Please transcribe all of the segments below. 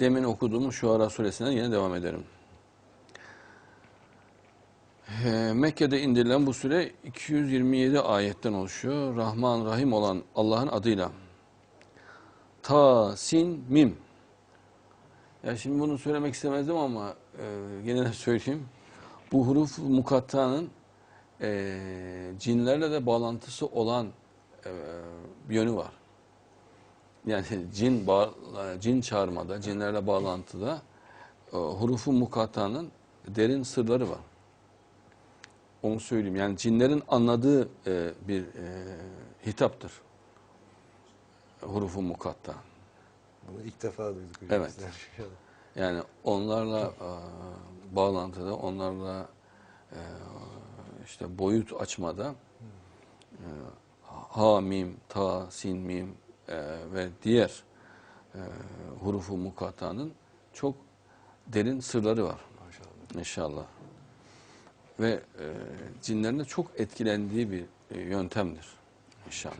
demin okuduğumuz Şuara suresinden yine devam ederim. Ee, Mekke'de indirilen bu sure 227 ayetten oluşuyor. Rahman Rahim olan Allah'ın adıyla. Ta, sin, mim. Ya şimdi bunu söylemek istemezdim ama e, yine de söyleyeyim. Bu huruf mukattanın e, cinlerle de bağlantısı olan e, bir yönü var. Yani cin bağ, cin çağırmada, cinlerle bağlantıda e, hurufu mukattanın derin sırları var. Onu söyleyeyim. Yani cinlerin anladığı e, bir e, hitaptır. Hurufu mukatta. Bunu ilk defa duyduk. Evet. sizden. Yani onlarla e, bağlantıda, onlarla e, işte boyut açmada e, ha, mim, ta, sin, mim e, ve diğer e, hurufu mukattanın çok derin sırları var Maşallah. inşallah. Ve e, cinlerin de çok etkilendiği bir e, yöntemdir inşallah.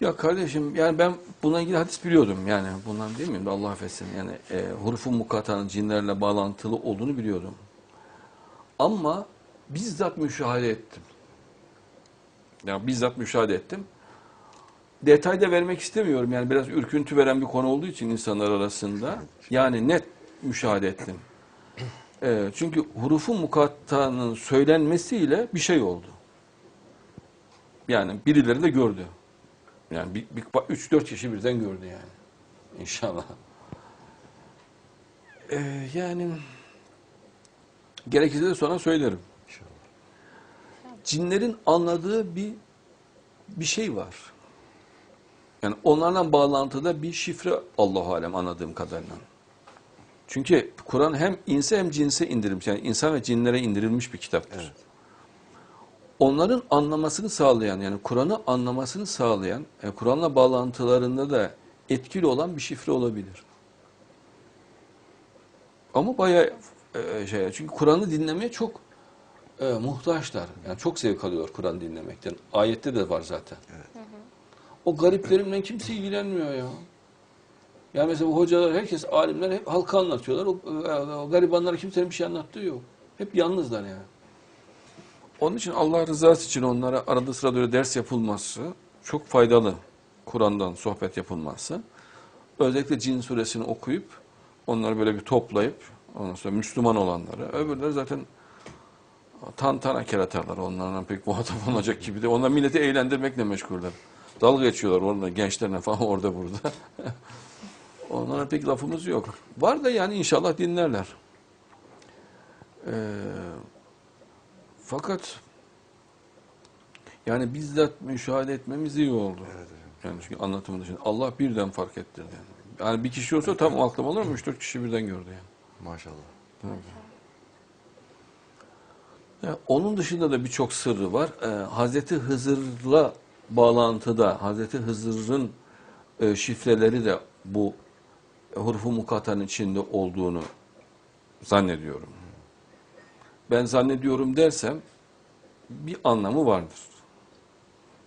Ya kardeşim yani ben buna ilgili hadis biliyordum yani bundan değil miyim Allah affetsin yani e, hurufu mukatanın cinlerle bağlantılı olduğunu biliyordum. Ama bizzat müşahede ettim. Ya bizzat müşahede ettim. Detay da vermek istemiyorum yani biraz ürküntü veren bir konu olduğu için insanlar arasında yani net müşahede ettim. E, çünkü hurufu mukattanın söylenmesiyle bir şey oldu. Yani birileri de gördü. Yani bir, bir, üç dört kişi birden gördü yani. İnşallah. Ee, yani gerekirse de sonra söylerim. İnşallah. Cinlerin anladığı bir bir şey var. Yani onlarla bağlantıda bir şifre Allahu alem anladığım kadarıyla. Çünkü Kur'an hem inse hem cinse indirilmiş. Yani insan ve cinlere indirilmiş bir kitaptır. Evet. onların anlamasını sağlayan yani Kur'an'ı anlamasını sağlayan e, Kur'an'la bağlantılarında da etkili olan bir şifre olabilir. Ama bayağı e, şey çünkü Kur'an'ı dinlemeye çok e, muhtaçlar. Yani çok zevk alıyor Kur'an dinlemekten. Ayette de var zaten. O gariplerimle kimse ilgilenmiyor ya. Yani mesela bu hocalar, herkes, alimler hep halka anlatıyorlar. O, o garibanlara kimsenin bir şey anlattığı yok. Hep yalnızlar yani. Onun için Allah rızası için onlara arada sırada böyle ders yapılması çok faydalı. Kur'an'dan sohbet yapılması. Özellikle Cin suresini okuyup onları böyle bir toplayıp ondan sonra Müslüman olanları. Öbürleri zaten tantana keratarlar onlarla pek muhatap olacak gibi de. Onlar milleti eğlendirmekle meşguller. Dalga geçiyorlar onunla gençlerine falan orada burada. Onlara pek lafımız yok. Var da yani inşallah dinlerler. Ee, fakat yani bizzat müşahede etmemiz iyi oldu. Evet. Yani çünkü anlatımın dışında Allah birden fark ettirdi. Yani, yani bir kişi olsa tam aklım olur ama üç dört kişi birden gördü yani. Maşallah. Ya, onun dışında da birçok sırrı var. Ee, Hazreti Hızır'la bağlantıda Hazreti Hızır'ın e, şifreleri de bu hurufu mukatanın içinde olduğunu zannediyorum. Ben zannediyorum dersem bir anlamı vardır.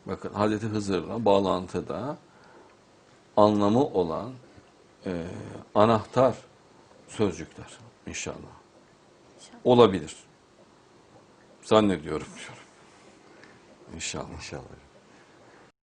Bakın Hazreti Hızır'la bağlantıda anlamı olan e, anahtar sözcükler inşallah. Olabilir. Zannediyorum diyorum. İnşallah. İnşallah.